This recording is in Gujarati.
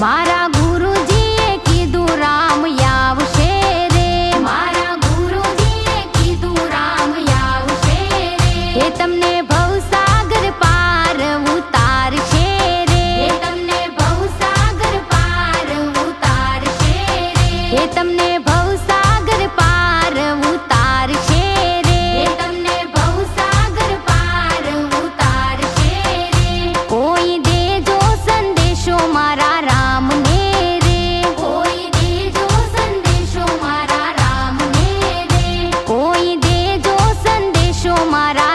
મારા ગુરુજીએ કીધું રામ આવશે રે. મારા ગુરુજીએ કીધું રામ આવશે રે. એ તમને ભવસાગર પાર ઉતારશે રે. તમને ભવસાગર પાર ઉતારશે રે. એ તમને camarada.